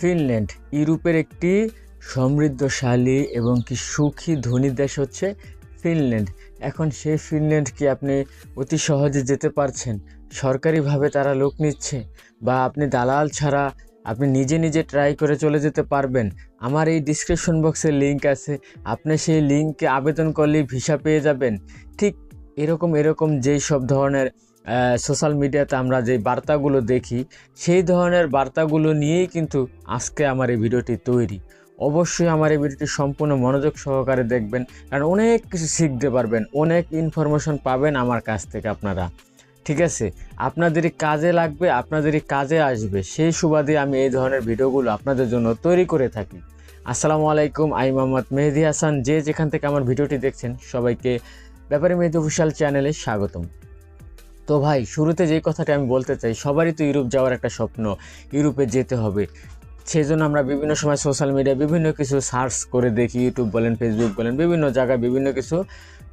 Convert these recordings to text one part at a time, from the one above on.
Finland, ইউরোপের একটি সমৃদ্ধশালী এবং কি সুখী ধনী দেশ হচ্ছে ফিনল্যান্ড। এখন সেই ফিনল্যান্ড কি আপনি অতি সহজে যেতে পারছেন? সরকারিভাবে তারা লোক নিচ্ছে? বা আপনি দালাল ছাড়া আপনি নিজে নিজে ট্রাই করে চলে যেতে পারবেন? আমার এই ডিসক্রিপশন বক্সে লিঙ্ক আছে। আপনি সেই লিঙ্কে আবেদন করলেই ভিসা পেয়ে যাবেন। ঠিক এরকম এরকম যেই সব ধরনের সোশ্যাল মিডিয়াতে আমরা যে বার্তাগুলো দেখি, সেই ধরনের বার্তাগুলো নিয়েই কিন্তু আজকে আমার এই ভিডিওটি তৈরি। অবশ্যই আমার এই ভিডিওটি সম্পূর্ণ মনোযোগ সহকারে দেখবেন, কারণ অনেক কিছু শিখতে পারবেন, অনেক ইনফরমেশন পাবেন আমার কাছ থেকে আপনারা। ঠিক আছে? আপনাদেরই কাজে লাগবে আপনাদেরই কাজে আসবে, সেই সুবাদে আমি এই ধরনের ভিডিওগুলো আপনাদের জন্য তৈরি করে থাকি। আসসালামু আলাইকুম আই মোহাম্মদ মেহেদি হাসান। যে যেখান থেকে আমার ভিডিওটি দেখছেন, সবাইকে ব্যাপারে মেহেদি অফিসিয়াল চ্যানেলে স্বাগতম। তো ভাই, শুরুতে যেই কথাটা আমি বলতে চাই, সবারই তো ইউরোপ যাওয়ার একটা স্বপ্ন, ইউরোপে যেতে হবে। সেই জন্য আমরা বিভিন্ন সময় সোশ্যাল মিডিয়া বিভিন্ন কিছু সার্চ করে দেখি ইউটিউব বলেন ফেসবুক বলেন, বিভিন্ন জায়গায় বিভিন্ন কিছু।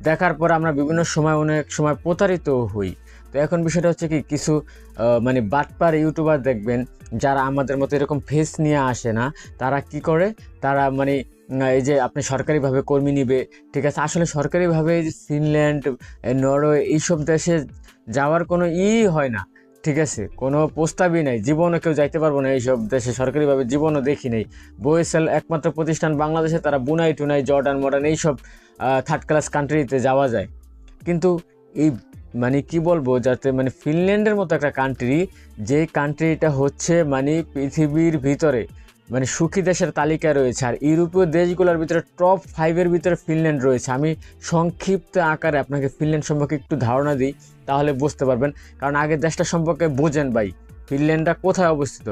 দেখার পর আমরা বিভিন্ন সময়, অনেক সময় প্রতারিত হই। তো এখন বিষয়টা হচ্ছে কি, কিছু মানে বাটপার ইউটিউবার দেখবেন, যারা আমাদের মতো এরকম ফেস নিয়ে আসে না, তারা কি করে? তারা মানে এই যে আপনি সরকারিভাবে কর্মী নিবে, ঠিক আছে? আসলে সরকারিভাবে ফিনল্যান্ড নরওয়ে এইসব দেশে যাওয়ার কোনো ই হয় না, ঠিক আছে? কোনো প্রস্তাবই নাই, জীবনও কেউ যাইতে পারব না এইসব দেশে, সরকারিভাবে জীবনও দেখি নেই। বইএসএল একমাত্র প্রতিষ্ঠান বাংলাদেশে, তারা বুনাই টুনাই, জর্ডান, মডার্ন এইসব থার্ড ক্লাস কান্ট্রিতে যাওয়া যায়। কিন্তু এই মানে কি বলব, যাতে মানে ফিনল্যান্ডের মতো একটা কান্ট্রি যে কান্ট্রিটা হচ্ছে মানে পৃথিবীর ভিতরে মানে সুখী দেশের তালিকায় রয়েছে। আর ইউরোপীয় দেশগুলোর ভিতরে টপ ফাইভের ভিতরে ফিনল্যান্ড রয়েছে। আমি সংক্ষিপ্ত আকারে আপনাকে ফিনল্যান্ড সম্পর্কে একটু ধারণা দিই, তাহলে বুঝতে পারবেন। কারণ আগের দেশটা সম্পর্কে বোঝেন ভাই, ফিনল্যান্ডটা কোথায় অবস্থিত?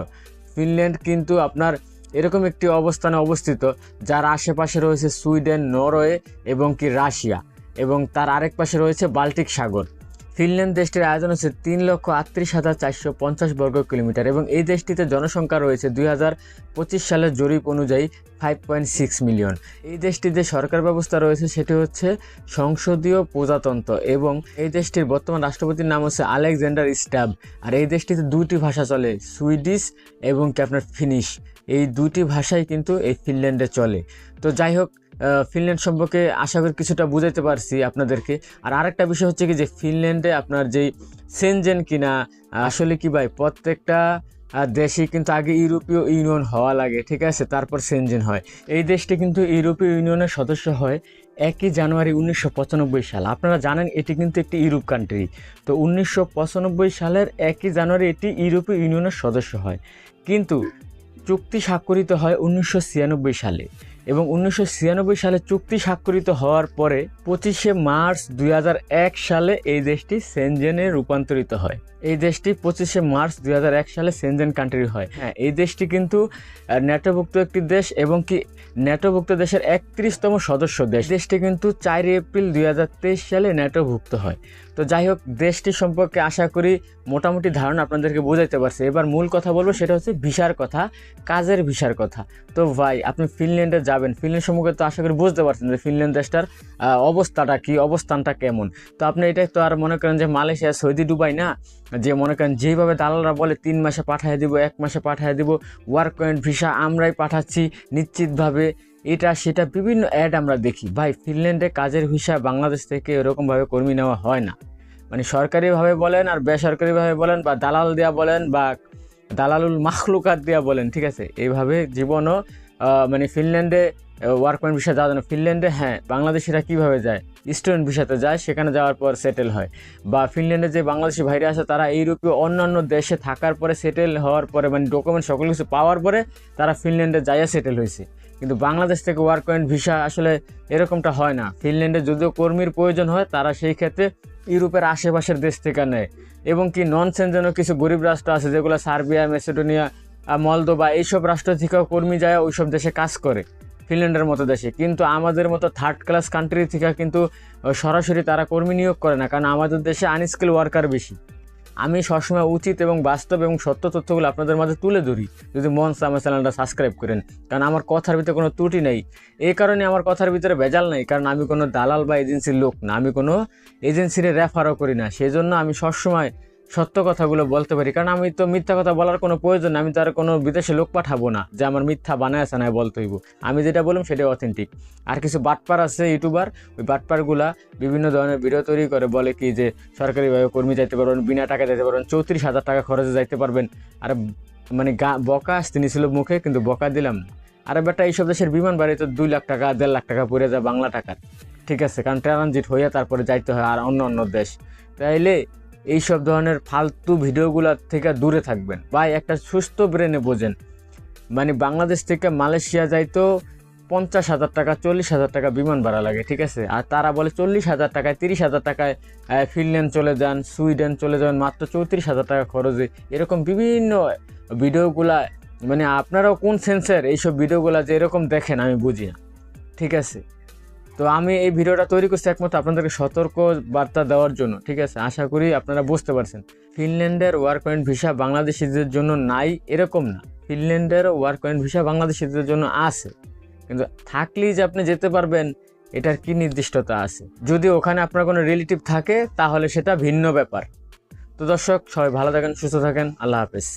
ফিনল্যান্ড কিন্তু আপনার এরকম একটি অবস্থানে অবস্থিত, যার আশেপাশে রয়েছে সুইডেন, নরওয়ে এবং কি রাশিয়া। এবং তার আরেক পাশে রয়েছে বাল্টিক সাগর। ফিনল্যান্ড দেশটির আয়োজন হচ্ছে তিন লক্ষ আটত্রিশ হাজার চারশো পঞ্চাশ বর্গ কিলোমিটার এবং এই দেশটিতে জনসংখ্যা রয়েছে দুই হাজার পঁচিশ সালের জরিপ অনুযায়ী ফাইভ পয়েন্ট সিক্স মিলিয়ন এই দেশটির যে সরকার ব্যবস্থা রয়েছে, সেটি হচ্ছে সংসদীয় প্রজাতন্ত্র এবং এই দেশটির বর্তমান রাষ্ট্রপতির নাম হচ্ছে আলেকজান্ডার স্ট্যাব আর এই দেশটিতে দুটি ভাষা চলে, সুইডিশ এবং কি আপনার ফিনিশ। এই দুটি ভাষাই কিন্তু এই ফিনল্যান্ডে চলে। তো যাই হোক ফিনল্যান্ড সম্পর্কে আশা করি কিছুটা বুঝাইতে পারছি আপনাদেরকে। আর আরেকটা বিষয় হচ্ছে কি যে, ফিনল্যান্ডে আপনার যেই সেনজেন কিনা আসলে কি ভাই, প্রত্যেকটা দেশে কিন্তু আগে ইউরোপীয় ইউনিয়ন হওয়া লাগে, ঠিক আছে? তারপর সেনজেন হয়। এই দেশটি কিন্তু ইউরোপীয় ইউনিয়নের সদস্য হয় একই জানুয়ারি উনিশশো পঁচানব্বই সাল। আপনারা জানেন এটি কিন্তু একটি ইউরোপ কান্ট্রি তো উনিশশো পঁচানব্বই সালের একই জানুয়ারি এটি ইউরোপীয় ইউনিয়নের সদস্য হয়। কিন্তু চুক্তি স্বাক্ষরিত হয় উনিশশো ছিয়ানব্বই সালে। এবং উনিশশো ছিয়ানব্বই সালে চুক্তি স্বাক্ষরিত হওয়ার পরে পঁচিশে মার্চ দুই হাজার এক সালে এই দেশটি সেনজেনে রূপান্তরিত হয়। এই দেশটি পঁচিশে মার্চ দুই হাজার এক সালে সেনজেন কান্ট্রি হয়। হ্যাঁ এই দেশটি কিন্তু ন্যাটোভুক্ত একটি দেশ এবং কি ন্যাটোভুক্ত দেশের একত্রিশতম সদস্য দেশ। দেশটি কিন্তু চার এপ্রিল দুই হাজার তেইশ সালে ন্যাটোভুক্ত হয়। তো যাই হোক, দেশটি সম্পর্কে আশা করি মোটামুটি ধারণা আপনাদেরকে বোঝাইতে পারছি। এবার মূল কথা বলব, সেটা হচ্ছে ভিসার কথা, কাজের ভিসার কথা। তো ভাই, আপনি ফিনল্যান্ডে যাবেন। ফিনল্যান্ড সম্পর্কে তো আশা করি বুঝতে পারছেন যে ফিনল্যান্ড দেশটার অবস্থাটা কি, অবস্থানটা কেমন। তো আপনি এটাই তো আর মনে করেন যে মালয়েশিয়া, সৌদি, দুবাই না, যে মনে করেন যেভাবে দালালরা বলে তিন মাসে পাঠিয়ে দিব, এক মাসে পাঠিয়ে দিব ওয়ার্ক পয়েন্ট ভিসা আমরাই পাঠাচ্ছি নিশ্চিতভাবে। এটা, সেটা বিভিন্ন অ্যাড আমরা দেখি। ভাই, ফিনল্যান্ডে কাজের ভিসা বাংলাদেশ থেকে এরকমভাবে কর্মী নেওয়া হয় না। মানে সরকারিভাবে বলেন আর বেসরকারিভাবে বলেন বা দালাল দেওয়া বলেন বা দালালুল মাখলুকাত দেওয়া বলেন, ঠিক আছে? এইভাবে জীবনও মানে ফিনল্যান্ডে ওয়ার্ক পয়েন্ট ভিসা যাওয়া যায় ফিনল্যান্ডে হ্যাঁ বাংলাদেশিরা কীভাবে যায়? স্টুডেন্ট ভিসাতে যায়, সেখানে যাওয়ার পর সেটেল হয়। বা ফিনল্যান্ডে যে বাংলাদেশি ভাইরা আছে, তারা ইউরোপীয় অন্যান্য দেশে থাকার পরে সেটেল হওয়ার পরে মানে ডকুমেন্ট সকল কিছু পাওয়ার পরে, তারা ফিনল্যান্ডে যাইয়া সেটেল হয়েছে। কিন্তু বাংলাদেশ থেকে ওয়ার্ক পয়েন্ট ভিসা আসলে এরকমটা হয় না। ফিনল্যান্ডে যদিও কর্মীর প্রয়োজন হয়, তারা সেই ক্ষেত্রে ইউরোপের আশেপাশের দেশ থেকে নেয়। এবং কি নন সেনজেনও কিছু গরিব রাষ্ট্র আছে, যেগুলো সার্বিয়া, মেসিডোনিয়া মলদোবা, এইসব রাষ্ট্র থেকেও কর্মী যায়, ওইসব দেশে কাজ করে। ফিনল্যান্ডের মতো দেশে। কিন্তু আমাদের মতো থার্ড ক্লাস কান্ট্রি থেকে কিন্তু সরাসরি তারা কর্মী নিয়োগ করে না, কারণ আমাদের দেশে আনস্কিল ওয়ার্কার বেশি। আমি সবসময় উচিত এবং বাস্তব এবং সত্য তথ্যগুলো আপনাদের মাঝে তুলে ধরি। যদি মন আমার চ্যানেলটা সাবস্ক্রাইব করেন। কারণ আমার কথার ভিতরে কোনো ত্রুটি নেই। এই কারণে আমার কথার ভিতরে ভেজাল নেই, কারণ আমি কোনো দালাল বা এজেন্সির লোক না। আমি কোনো এজেন্সির রেফারও করি না। সেই জন্য আমি সবসময় সত্য কথাগুলো বলতে পারি। কারণ আমি তো মিথ্যা কথা বলার কোনো প্রয়োজন আমি তো আর কোনো বিদেশে লোক পাঠাবো না যে আমার মিথ্যা বানায় না বলতে হইব। আমি যেটা বললাম সেটাই অথেন্টিক আর কিছু বাটপার আছে ইউটিউবার ওই বাটপারগুলা বিভিন্ন ধরনের ভিডিও তৈরি করে, বলে কি যে সরকারিভাবে কর্মী যাইতে পারবেন, বিনা টাকা যেতে পারবেন, চৌত্রিশ হাজার টাকা খরচে যাইতে পারবেন। আর মানে গা, বকা আসতে নিছিল মুখে, কিন্তু বকা দিলাম। না আরে বেটা, এইসব দেশের বিমান বাড়ি তো দুই লাখ টাকা, দেড় লাখ টাকা পড়ে যায় বাংলা টাকার। ঠিক আছে, কারণ ট্রানজিট হইয়া তারপরে যাইতে হয় আর অন্য অন্য দেশ। তাইলে এইসব ধরনের ফালতু ভিডিওগুলোর থেকে দূরে থাকবেন। ভাই, একটা সুস্থ ব্রেনে বোঝেন। মানে বাংলাদেশ থেকে মালয়েশিয়া যাইতো পঞ্চাশ হাজার টাকা, চল্লিশ হাজার টাকা বিমান ভাড়া লাগে, ঠিক আছে? আর তারা বলে চল্লিশ হাজার টাকায়, তিরিশ হাজার টাকায় ফিনল্যান্ড চলে যান, সুইডেন চলে যান, মাত্র চৌত্রিশ হাজার টাকা খরচে। এরকম বিভিন্ন ভিডিওগুলা মানে আপনারাও কোন সেন্সের এইসব ভিডিওগুলা যে এরকম দেখেন, আমি বুঝি না। ঠিক আছে? তো আমি এই ভিডিওটা তৈরি করছি একমাত্র আপনাদেরকে সতর্ক বার্তা দেওয়ার জন্য, ঠিক আছে? আশা করি আপনারা বুঝতে পারছেন। ফিনল্যান্ডের ওয়ার্ক পয়েন্ট ভিসা বাংলাদেশিদের জন্য নাই এরকম না। ফিনল্যান্ডের ওয়ার্ক পয়েন্ট ভিসা বাংলাদেশিদের জন্য আছে। কিন্তু থাকলেই যে আপনি যেতে পারবেন, এটার কি নির্দিষ্টতা আছে? যদি ওখানে আপনার কোনো রিলেটিভ থাকে, তাহলে সেটা ভিন্ন ব্যাপার। তো দর্শক, সবাই ভালো থাকেন, সুস্থ থাকেন। আল্লাহ হাফেজ।